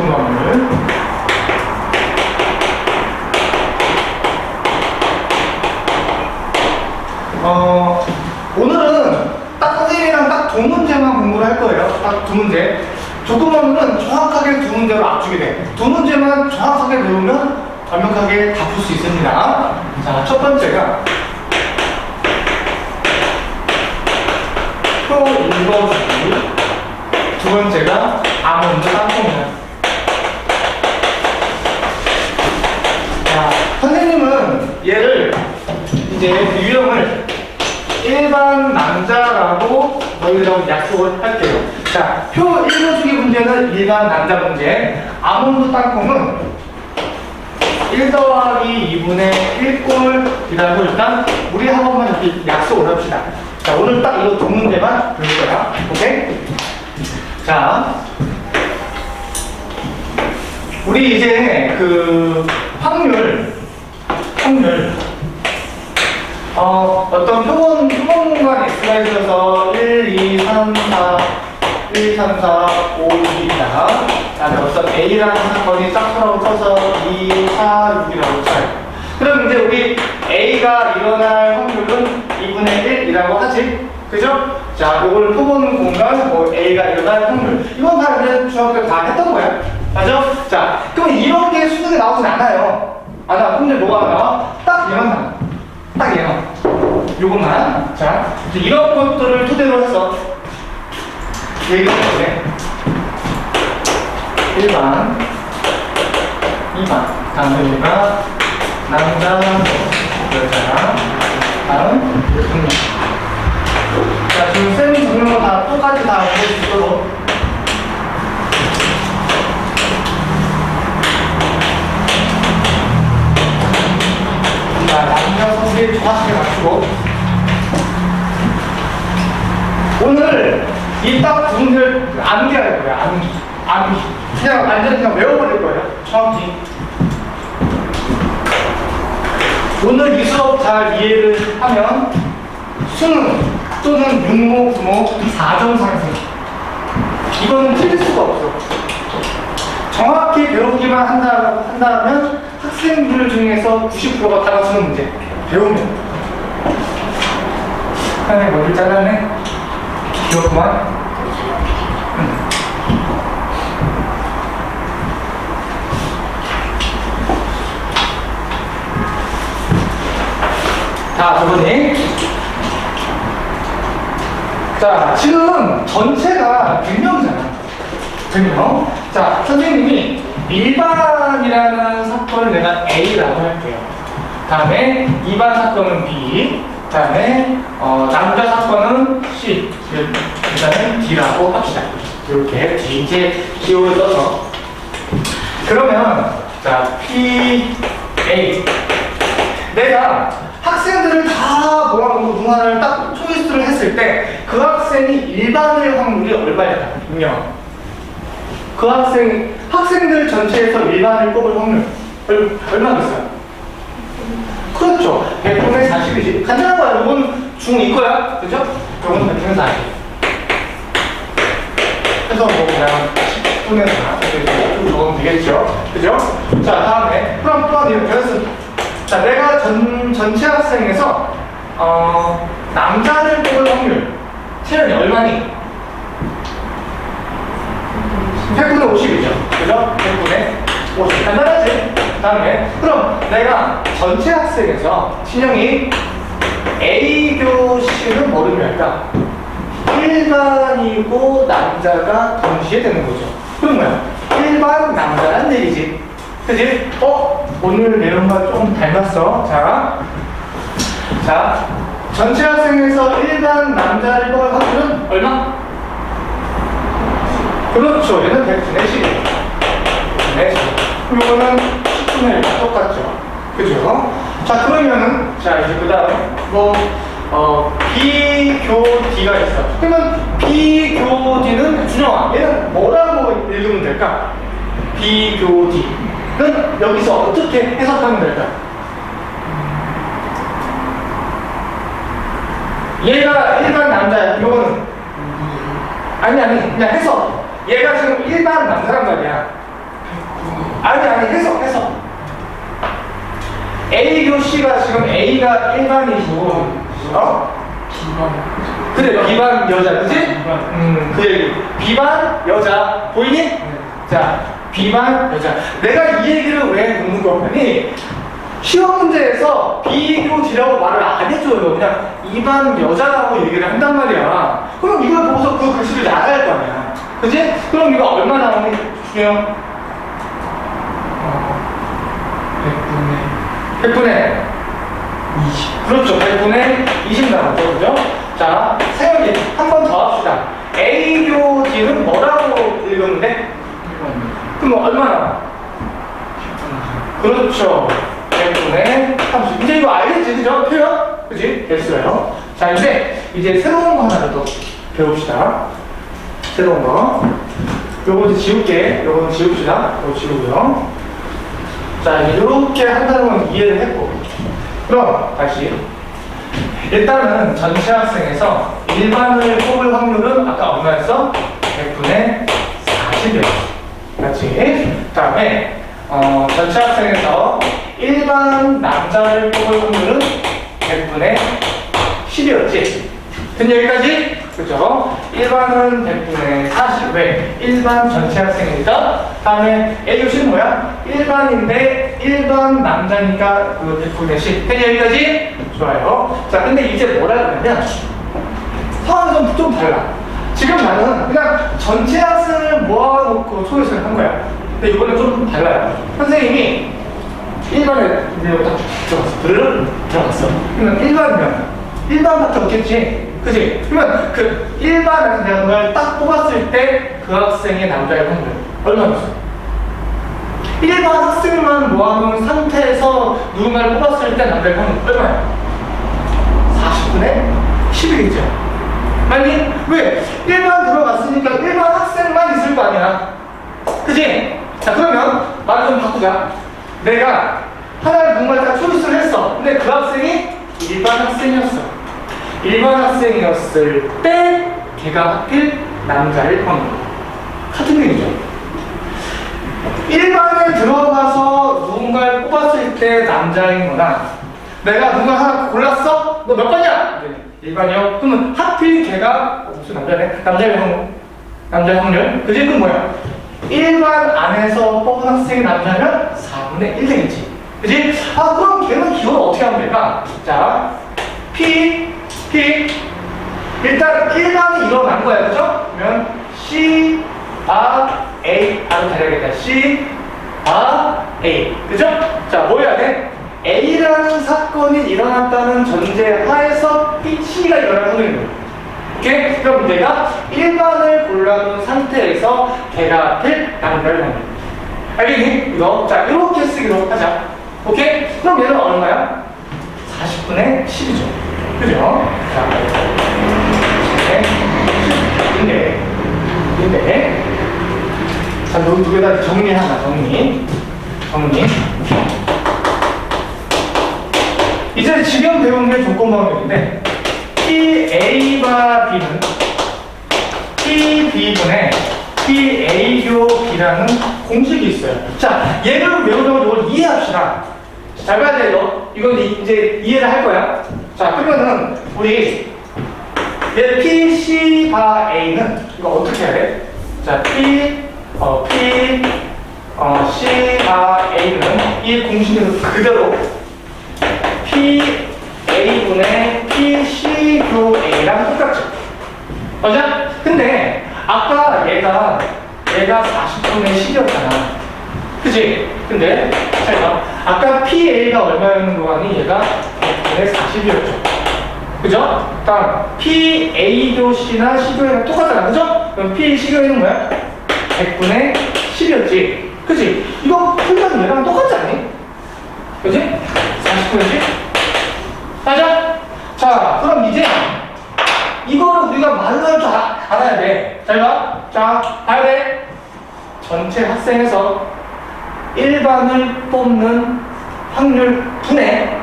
건물. 어, 오늘은 딱 선생님이랑 딱 두 문제만 공부를 할 거예요. 딱 두 문제. 조금만은 정확하게 두 문제로 압축이 돼. 두 문제만 정확하게 배우면 완벽하게 다 풀 수 있습니다. 자, 첫 번째가 표 읽어주기. 두 번째가 아몬드 땅콩이야. 자, 선생님은 얘를 이제 유형을 일반 남자라고 너희들하고 약속을 할게요. 자, 표 읽어주기 문제는 일반 남자 문제. 아몬드 땅콩은 1 더하기 2분의 1꼴이라고 일단 우리 학원만 이렇게 약속을 합시다. 자, 오늘 딱 이거 두 문제만 배울 거야. 오케이? 자, 우리 이제 그 확률, 확률, 어, 어떤 표본, 표본과 x가 있어서 1, 2, 3, 4, 1, 3, 4, 5, 6이다. 그다음에 어떤 A라는 사건이 짝수라고 쳐서 2, 4, 6이라고 쳐요. 그럼 이제 우리 A가 일어날 확률은 2분의 1이라고 하지? 그죠? 자, 이걸 표본 공간, 뭐 A가 일어날 확률. 이건 다 이제 중학교 때다 했던 거야. 맞죠? 자, 그럼 이런 게 수능에 나오진 않아요. 안 나와. 근데 뭐가 나와? 딱 얘만 나와. 딱 얘만. 요것만. 자, 이제 이런 것들을 토대로 해서 얘기를 해보네. 1번, 2번. 다음 여기가 남자, 여자, 다음 분명. 자, 지금 쌤 분명은 다 똑같이 다 있도록 자, 남녀 성비 정확하게 맞추고 오늘 이딱두 문제를 암기 할 거야, 암기. 암기. 그냥 완전히 그냥 외워버릴 거예요, 정확히. 오늘 이 수업 잘 이해를 하면 수능 또는 육모, 구모 4점 상승. 이거는 틀릴 수가 없어. 정확히 배우기만 한다, 한다면 학생들 중에서 90%가 다 맞추는 문제. 배우면. 하나에 머리를 잘랐네? 귀엽구만. 응. 자, 두 분이. 자, 지금 전체가 100명이잖아. 100명. 자, 선생님이 일반이라는 사건을 내가 A라고 할게요. 다음에 2반 사건은 B. 다음에 어, 남자 사건은 C. 일단은 D라고 합시다. 이렇게 이제 기호를 써서. 그러면 자, P, A. 내가 학생들을 다 모아놓고 중간을 딱 초이스를 했을 때 그 학생이 일반일 확률이 얼마냐? 분명. 그 학생, 학생들 전체에서 일반을 뽑을 확률 얼, 얼마겠어요? 그렇죠. 100분의 40이지. 간단한 거야. 이건 중2거야. 그죠? 이건 100분의 40. 그래서 뭐 그냥 10분의 4 이렇게 적으면 되겠죠. 그죠? 자, 다음에 그럼 또한 이렇게 했습니다. 자, 내가 전, 전체 학생에서 어, 남자를 뽑을 확률 체력이 얼마니? 100분의 50이죠. 그죠? 100분의 50. 간단하지? 다음에 그럼 내가 전체 학생에서 신형이 A 교실은 뭐를 할까? 일반이고 남자가 동시에 되는 거죠. 그럼 뭐야? 일반 남자란 얘기지. 그지? 어? 오늘 내용과 조금 닮았어. 자. 자. 전체 학생에서 일반 남자를 뽑을 확률은 얼마? 그렇죠. 얘는 100분의 10. 네. 그럼 이거는 10분의 1과 똑같죠. 그죠? 자, 그러면은, 자, 이제 그 다음, 뭐, 어, 비교디가 있어. 그러면 비교디는, 준영아, 얘는 뭐라고 읽으면 될까? 비교디는 여기서 어떻게 해석하면 될까? 얘가 일반 남자야. 이거는 아니 아니 그냥 해서 얘가 지금 일반 남자란 말이야. 아니 아니 해석 해석. A 교씨가 지금 A가 일반이고 어? 그래 비반 여자 그지? 음, 그 얘기 비반 여자 보이니? 자 비반 여자. 내가 이 얘기를 왜 묻는 거냐니? 시험 문제에서 비교지라고 말을 안 해줘요. 그냥 이반 여자라고 얘기를 한단 말이야. 그럼 이걸 보고서 그 글씨를 나가야 할 거 아니야 그지? 그럼 이거 얼마 나오니? 중요 100분의 20 그렇죠 100분의 20 나왔죠 그죠? 자 세영이 한 번 더 합시다 A교지는 뭐라고 읽었는데? 그럼 얼마 나와? 그렇죠 100분의 30 이제 이거 알겠지 그죠? 표현? 그지? 됐어요 자 이제 이제 새로운 거 하나 더 배웁시다 새로운 거 요거 이제 지울게 요거는 지웁시다 요거 지우고요 자, 이렇게 한다는 건 이해를 했고. 그럼, 다시. 일단은 전체 학생에서 일반을 뽑을 확률은 아까 얼마였어? 100분의 40이었어. 같이. 그 다음에, 어, 전체 학생에서 일반 남자를 뽑을 확률은 100분의 10이었지. 된 여기까지? 그죠? 일반은 100분의 40. 왜? 일반 전체 학생이니까. 다음에 A교시는 뭐야? 일반인데 일반 남자니까 그 100분의 10. 된 여기까지? 좋아요. 자, 근데 이제 뭐라 그러냐면 상황이 좀, 좀 달라. 지금 나는 그냥 전체 학생을 모아놓고 초이스를 한 거야. 근데 이번엔 좀 달라요. 선생님이 일반에 이제 딱 들어갔어. 들어갔어. 그러면 일반이면 일반밖에 없겠지. 그지? 그러면 그 일반에서 내가 딱 뽑았을 때 그 학생의 남자의 확률 얼마였어? 일반 학생만 모아놓은 상태에서 누군가를 뽑았을 때 남자의 확률 얼마야? 40분의 10이겠죠. 아니 왜? 일반 들어갔으니까 일반 학생만 있을 거 아니야. 그지? 자 그러면 말을 좀 바꾸자. 내가 하나를 누군가를 딱 초이스를 했어. 근데 그 학생이 일반 학생이었어. 일반 학생이었을 때 걔가 하필 남자일 확률. 같은 얘기죠. 일반에 들어가서 누군가를 뽑았을 때 남자인 거나 내가 누가 하나 골랐어? 너 몇 번이야? 일반이요? 그러면 하필 걔가 어, 무슨 남자네? 남자의 확률 남자의 확률? 그지? 그건 뭐야? 일반 안에서 뽑은 학생이 남자면 4분의 1 되겠지 그지? 아 그럼 걔는 기호를 어떻게 하면 될까? 자 P P 일단 1반이 일어난 거야 그죠? 그러면 C A A 바로 자리하겠다 C A A 그죠? 자뭐 해야 돼? A라는 사건이 일어났다는 전제 하에서 P, C가 일어날 확률인 거야 오케이? 그럼 내가 1반을 골라놓은 상태에서 걔가 될 남자를 하는 알겠니? 이거 자 이렇게 쓰기로 하자 오케이? 그럼 얘는 얼마야? 40분의 10이죠 그죠? 자 인데 인데 자, 너두개 다 정리하나, 정리. 정리. 이제 지금 배운 게 조건 방법인데, P A와 B는 P B분의 P A교 B라는 공식이 있어요. 자, 얘를 외우려고 이걸 이해합시다. 잘 봐야 돼요. 이건 이제 이해를 할 거야. 자, 그러면은 우리 얘 P C 바 A는 이거 어떻게 해야 돼? 자, P 어, P, 어, C, 바 A는 이 공식에서 그대로 P, A분의 P, C, 교 A랑 똑같죠. 맞아? 근데 아까 얘가 얘가 40분의 10이었잖아. 그지? 근데 잘 봐. 아까 PA가 얼마였는 거 아니? 얘가 100분의 40이었죠. 그죠? 다음 PA교 C나 C교랑 똑같잖아. 그죠? 그럼 P, C교는 뭐야? 100분의 10이었지. 그치? 이거 풀면 얘랑 똑같지 않니? 그치? 40분의 10? 맞아? 자, 그럼 이제 이거를 우리가 말로 할줄 알아야 돼. 잘 봐. 자, 봐야 돼. 전체 학생에서 일반을 뽑는 확률 분의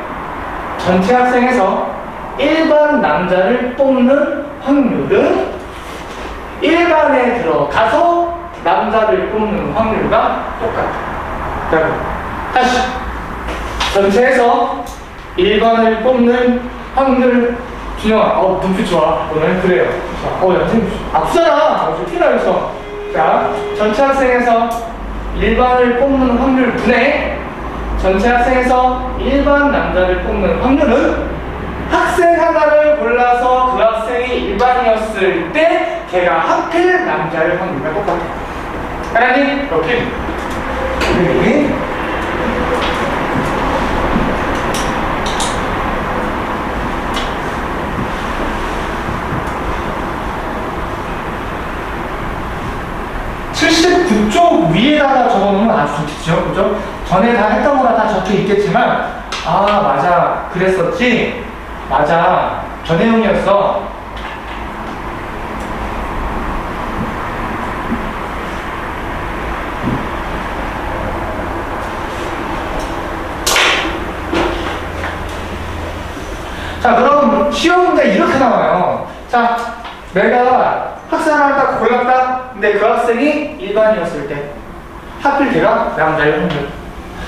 전체 학생에서 일반 남자를 뽑는 확률은 일반에 들어가서 남자를 뽑는 확률과 똑같아. 자, 다시. 전체에서 1번을 뽑는 확률 준영아, 어, 눈빛 좋아. 오늘 그래요. 자, 어, 야, 선생님, 아프잖아. 어, 좀 피나면서. 자, 전체 학생에서 1번을 뽑는 확률 분의 전체 학생에서 1번 남자를 뽑는 확률은 학생 하나를 골라서 그 학생이 일반이었을 때 걔가 하필 남자일 확률과 똑같아. 하나님, 이렇게. 79쪽 위에다가 적어놓으면 아주 좋겠죠? 그죠? 전에 다 했던 거라 다 적혀 있겠지만, 아, 맞아. 그랬었지? 맞아. 저 내용이었어. 자, 그럼 시험 문제 이렇게 나와요. 자, 내가 학생 하나 딱 골랐다. 근데 그 학생이 일반이었을 때 하필 걔가 남자일 확률.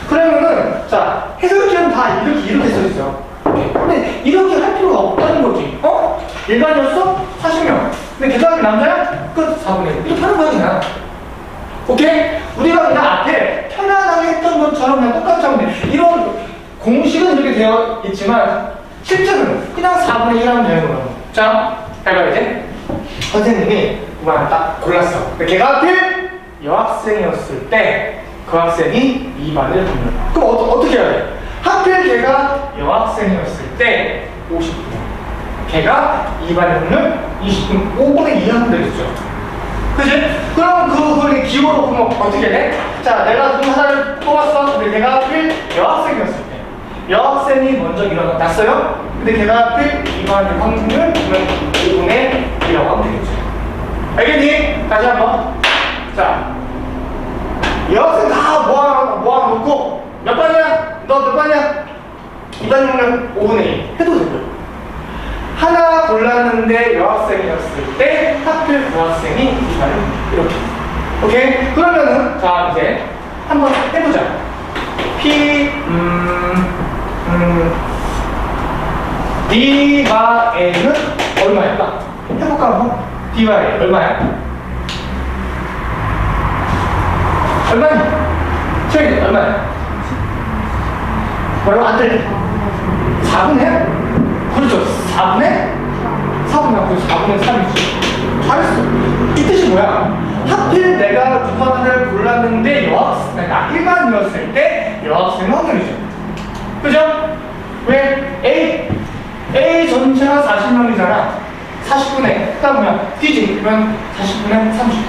그러면은 자 해설지는 다 이렇게 이렇게 써 있어. 근데 이렇게 할 필요가 없다는 거지. 어? 일반이었어? 40명. 근데 걔가 남자야? 끝 4분의 1. 이렇게 하는 거야 그냥. 오케이? 우리가 그냥 앞에 편안하게 했던 것처럼 그냥 똑같이 하면 돼. 이런 공식은 이렇게 되어 있지만 실제로는 그냥 4분의 1 하면 되는 거예요. 자, 해봐 이제. 선생님이 누가 하나 딱 골랐어. 근데 걔가 하필 여학생이었을 때 그 학생이 2반을 붙는 그럼 어, 어떻게 해야 돼? 하필 걔가 여학생이었을 때 50분. 걔가 2반을 붙는 20분. 5분의 2 하면 되겠죠. 그지? 그럼 그, 그걸 기호로 보면 어떻게 돼? 자, 내가 누구 하나를 뽑았어. 근데 걔가 하필 여학생이었을 때. 여학생이 먼저 일어났어요. 근데 걔가 하필 2반의 확률을 그러면 5분의 2라고 하면 되겠죠. 알겠니? 다시 한 번. 자, 여학생 다 모아, 모아놓고 몇 반이야? 너몇 반이야? 2반이면 5분의 2 해도 되죠. 하나 골랐는데 여학생이었을 때 하필 그 학생이 2반을 이렇게. 오케이? 그러면은 자 이제 한번 해보자. P 음, 음, D가 A는 얼마일까? 해볼까 한번? D와 A 얼마야? 얼마야? 최근 얼마야? 뭐라고 안 들려? 4분의? 그렇죠. 4분의? 4분의 그 4분의 3이지. 잘했어. 이 뜻이 뭐야? 하필 내가 두 번을 골랐는데 여학생, 내가 1반이었을 때 여학생 확률이죠. 그죠? 왜? A, A 전체가 40명이잖아. 40분의, 그다음 뭐야? D지. 그러면 40분의 30.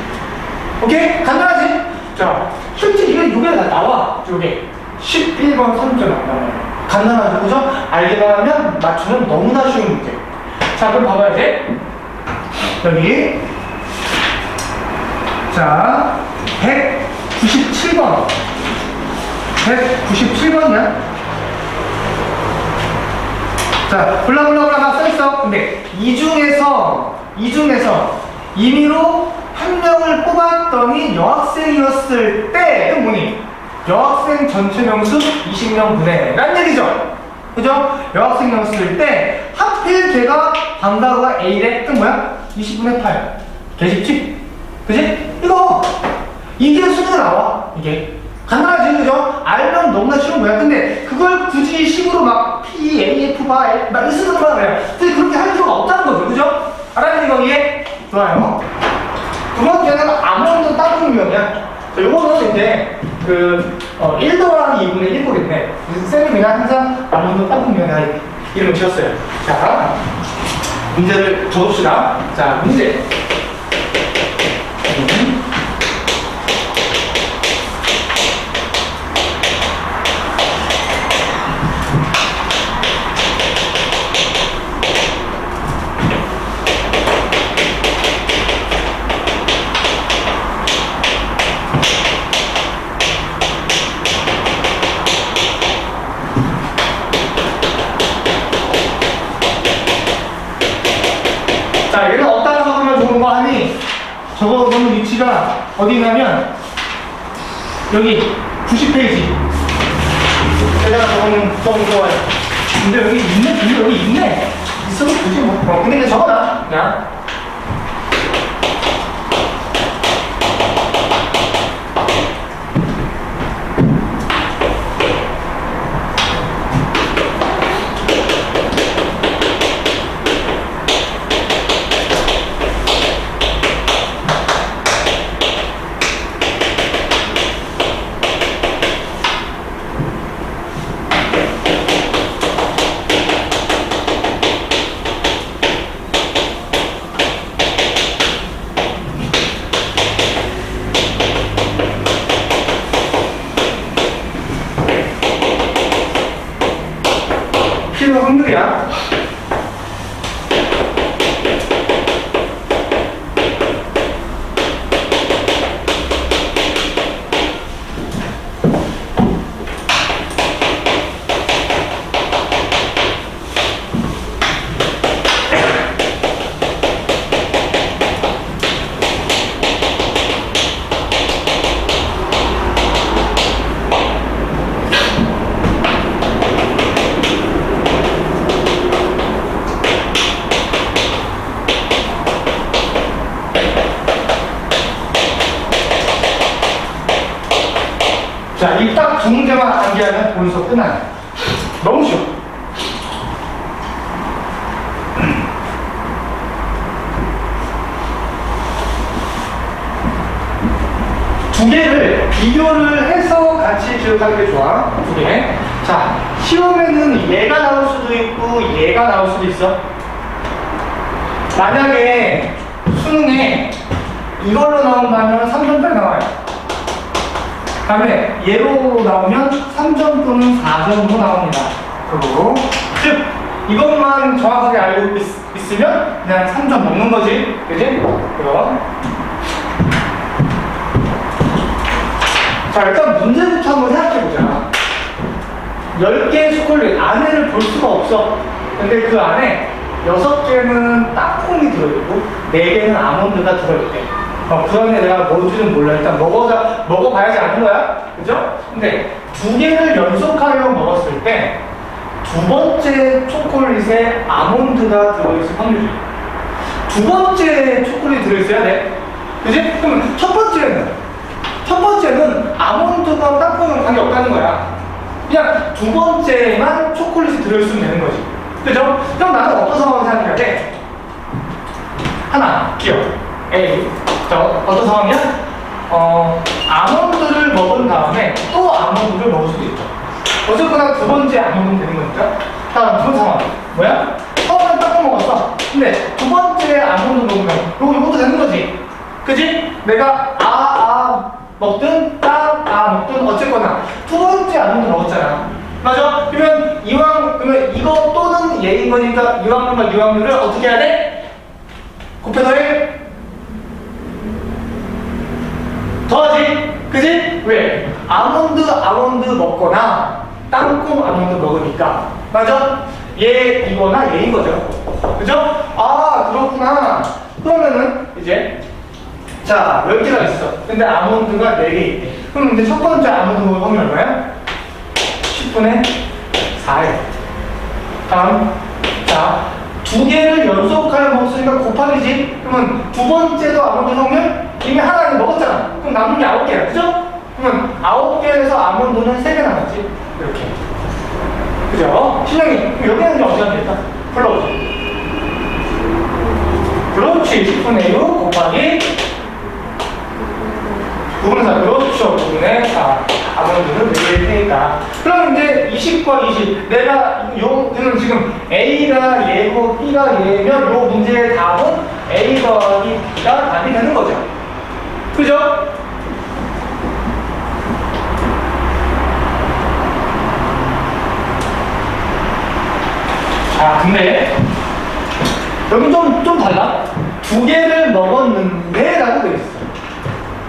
오케이? 간단하지? 자, 실제 이게 요게 다 나와. 요게. 11번 3점 나와요. 간단하죠, 그죠? 알기만 하면 맞추면 너무나 쉬운 문제. 자, 그럼 봐봐야 돼. 여기. 자, 197번. 197번이야. 자, 블라블라블라가 써있어. 근데 이 중에서, 이 중에서 임의로 한 명을 뽑았더니 여학생이었을 때, 그 뭐니? 여학생 전체 명수 20명 분의 란 얘기죠. 그죠? 여학생이었을 때 하필 걔가 방과후가 A래 뜬 뭐야? 20분의 8. 개쉽지? 그지? 이거 이게 수능에 나와 이게 간단하지 그죠? 알면 너무나 쉬운 거야. 근데 그걸 굳이 식으로 막 P, A, F, 바, L 막 쓰는 그냥 근데 그렇게 할 필요가 없다는 거죠. 그죠? 알았니 거기에? 좋아요. 두 번째는 아무것도 따로 유형이야. 자, 요거는 이제 그 어, 1 더하기 2분의 1거겠네 그래서 쌤이랑 항상 아무것도 따로 유형이야 이름을 지었어요. 자 문제를 줘봅시다. 자 문제 기억하는 게 좋아. 두 개. 자, 시험에는 얘가 나올 수도 있고 얘가 나올 수도 있어. 만약에 수능에 이걸로 나온다면 3점짜리 나와요. 다음에 얘로 나오면 3점 또는 4점으로 나옵니다. 그리고 즉 이것만 정확하게 알고 있, 으면 그냥 3점 먹는 거지. 그지? 이거. 자 일단 문제부터 한번 생각해보자. 10개의 초콜릿 안에를 볼 수가 없어. 근데 그 안에 6개는 땅콩이 들어있고 4개는 아몬드가 들어있대. 어, 그 안에 내가 뭔지는 몰라. 일단 먹어자, 먹어봐야지 아는 거야. 그죠? 근데 두 개를 연속하여 먹었을 때 두 번째 초콜릿에 아몬드가 들어있을 확률이 두 번째 초콜릿 들어있어야 돼. 그지? 그럼 첫 번째는 첫 번째는 아몬드가 땅콩이랑 관계 없다는 거야. 그냥 두 번째만 초콜릿이 들어있으면 되는 거지. 그죠? 그럼 나는 어떤 상황을 생각해야 돼? 하나, 기억. A. 저, 어떤 상황이야? 어, 아몬드를 먹은 다음에 또 아몬드를 먹을 수도 있죠. 어쨌거나 두 번째 아몬드는 되는 거니까. 다음 두 번째 상황. 뭐야? 처음엔 땅콩 먹었어. 근데 두 번째 아몬드 먹으면 요거, 요것도 되는 거지. 그지? 내가 아, 아 먹든 따, 아 먹든 어쨌거나 두 번째 아몬드 먹었잖아. 맞아? 그러면 이왕, 그러면 이거 또는 얘인 거니까 이왕과 이왕률을 어떻게 해야 돼? 곱해서 1 더하지? 그지? 왜? 아몬드 아몬드 먹거나 땅콩 아몬드 먹으니까 맞아? 얘 이거나 얘인 거죠 그죠? 아 그렇구나 그러면은 이제 자 10개가 있어. 근데 아몬드가 4개 있대. 그럼 근데 첫 번째 아몬드 확률 얼마야? 10분의 4예요 다음. 자 두 개를 연속하여 먹었으니까 곱하기지? 그러면 두 번째도 아몬드 확률? 이미 하나 먹었잖아. 그럼 남은 게 아홉 개야. 그죠? 그러면 아홉 개에서 아몬드는 세개 남았지? 이렇게. 그죠? 신영이 그럼 여기는 이제 어떻게 될까? 불러보자. 그렇지. 10분의 6 곱하기 9분의 4 그렇죠 9분의 4 아몬드는 4개일 테니까. 그럼 이제 20과 20 내가 요 그럼 지금 A가 얘고 B가 얘면 요 문제의 답은 A 더하기 B가 답이 되는 거죠. 그죠? 아 근데 여기 좀, 좀 달라. 두 개를 먹었는데 라고 되어 있어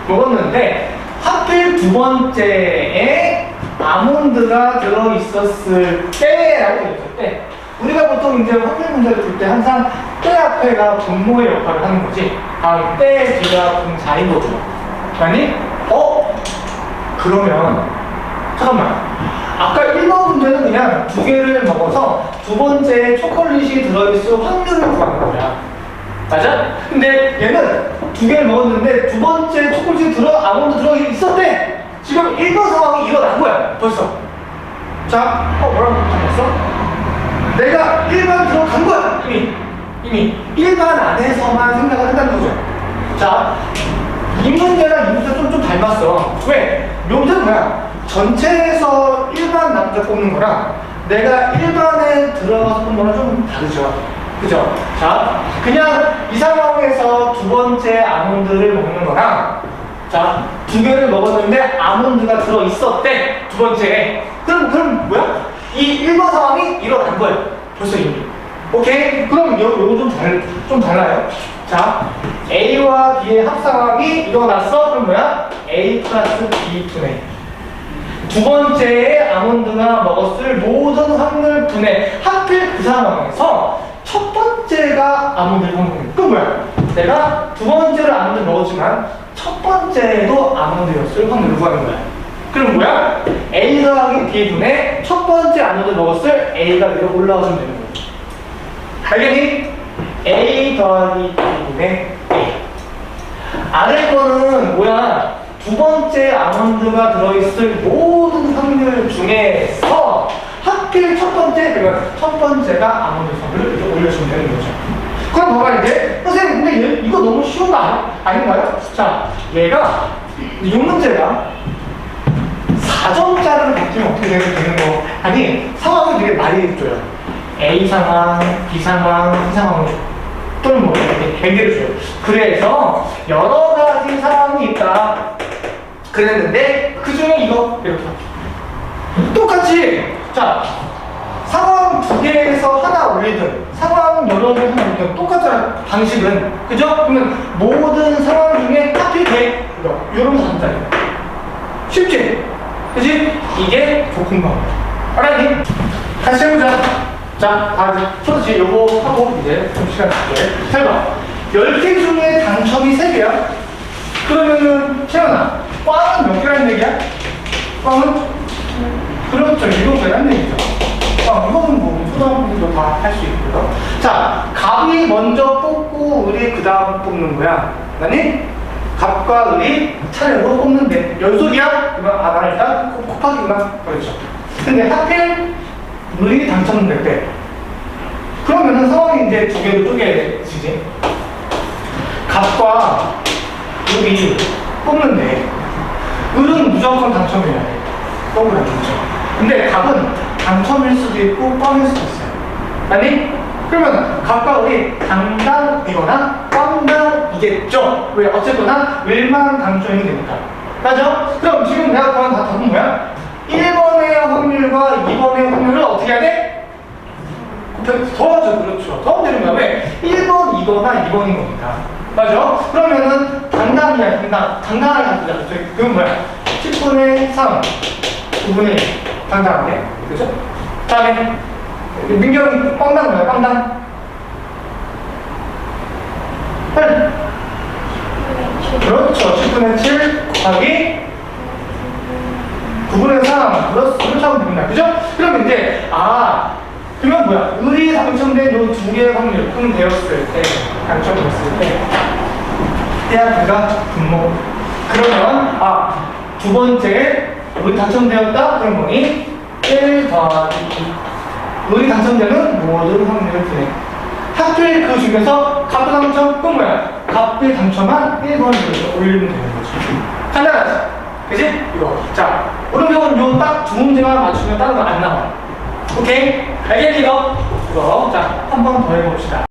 먹었는데 하필 두 번째에 아몬드가 들어있었을 때라고 있을 때 우리가 보통 이제 확률 문제를 풀 때 항상 때 앞에가 분모의 역할을 하는 거지 다음 때 뒤가 분자인 거죠 아니 어? 그러면 잠깐만. 아까 1번 문제는 그냥 두 개를 먹어서 두 번째 초콜릿이 들어있을 확률을 구하는 거야. 맞아? 근데 얘는 두 개를 먹었는데 두 번째 초콜릿이 들어, 아몬드 들어 있었대. 지금 1번 상황이 일어난 거야. 벌써. 자, 어, 뭐라고 생각했어? 내가 1번 들어간 거야. 이미. 이미. 1번 안에서만 생각을 한다는 거죠. 자, 이 문제랑 이 문제 좀, 좀 닮았어. 왜? 이 문제는 뭐야? 전체에서 일반 남자 뽑는 거랑 내가 일반에 들어가서 뽑는 거랑 좀 다르죠. 그죠? 자, 그냥 이 상황에서 두 번째 아몬드를 먹는 거랑 자, 두 개를 먹었는데 아몬드가 들어 있었대. 두 번째에. 그럼, 그럼 뭐야? 이 1번 상황이 일어난 거예요. 벌써 이미. 오케이? 그럼 요, 요거 좀, 달, 좀 달라요. 자, A와 B의 합상황이 일어났어. 그럼 뭐야? A 플러스 B 분의. 두 번째에 아몬드가 먹었을 모든 확률 분의 하필 그 상황에서 첫 번째가 먹는 거예요. 그럼 뭐야? 내가 두 번째를 아몬드 먹었지만 첫 번째도 아몬드였을 확률을 구하는 거야. 그럼 뭐야? A 더하기 B 분의 첫 번째 아몬드 먹었을 A가 위로 올라와주면 되는 거야. 알겠니? A 더하기 B분의 A. 아래 거는 뭐야? 두 번째 아몬드가 들어있을 모든 확률 중에서 하필 첫 번째, 첫 번째가 이렇게 올려주면 되는 거죠. 그럼 봐봐, 이제. 선생님, 근데 얘, 이거 너무 쉬운 거 아니, 아닌가요? 자, 얘가, 이 문제가 4점짜리를 바뀌면 어떻게 되는, 되는 거. 아니, 상황을 되게 많이 줘요. A 상황, B 상황, C 상황을 줘. 또는 뭐, 이렇게 개개를 줘요. 그래서 여러 가지 상황이 있다. 그랬는데, 그 중에 이거, 이렇게. 똑같이, 자, 상황 두 개에서 하나 올리든, 상황 여러 개 하나 올리든, 똑같잖아. 방식은. 그죠? 그러면 모든 상황 중에 하필 돼. 이거, 요런 상자리. 쉽지? 그지? 이게 조건방. 알았니? 다시 해보자. 자, 다시 초지 요거 하고 이제 좀 시간 줄게. 잘 봐. 10개 중에 당첨이 3개야. 그러면은, 채연아, 꽝은 몇 개라는 얘기야? 꽝은? 그렇죠. 일곱 개라는 얘기죠. 꽝, 이거는 뭐, 초등학생도 다 할 수 있고요. 자, 갑이 먼저 뽑고, 을이 그 다음 뽑는 거야. 아니? 갑과 을이 차례로 뽑는데 연속이야? 그러면 아 나는 일단 곱- 곱하기구나 그렇죠 근데 하필 을이 당첨됐대 그러면은 상황이 이제 두 개로 쪼개지지 갑과 을이 뽑는데 을은 무조건 당첨이야 돼 뽑으라는 거죠 근데 갑은 당첨일 수도 있고 꽝일 수도 있어요 아니? 그러면 갑과 을이 당당이거나 꽝당이겠죠. 왜? 어쨌거나 을만 당첨이 되니까. 맞아? 그럼 지금 내가 구한 다 답은 뭐야? 1번의 확률과 2번의 확률을 어떻게 해야 돼? 더하죠. 그렇죠. 더하면 되는 거야. 왜? 1번, 2번과 2번인 거니까. 맞아? 그러면은 당당이야, 당당. 당당하게 하자. 그건 뭐야? 10분의 3, 9분의 1. 당당하게. 그죠? 다음에 민경이 빵당 뭐야? 빵당? 빨리. 그렇죠. 10분의 7 곱하기 9분의 3 플러스 이렇게 하면 됩니다. 그죠? 그럼 이제 아 그러면 뭐야? 을이 당첨된 요 두 개의 확률 분되었을 때 당첨됐을 때 대학교가 분모 그러면 아 두 번째 을이 당첨되었다? 그럼 뭐니? 1 더하기 2 을이 당첨되는 모든 확률을 분해 하필 그 중에서 갑 당첨 끝 뭐야? 갑을 당첨한 1번을 이렇게 올리면 되는 거지. 간단하지? 그지? 이거. 자, 오른쪽은 요 딱 두 문제만 맞추면 다른 거 안 나와. 오케이? 알겠니 이거? 이거. 자, 한 번 더 해봅시다.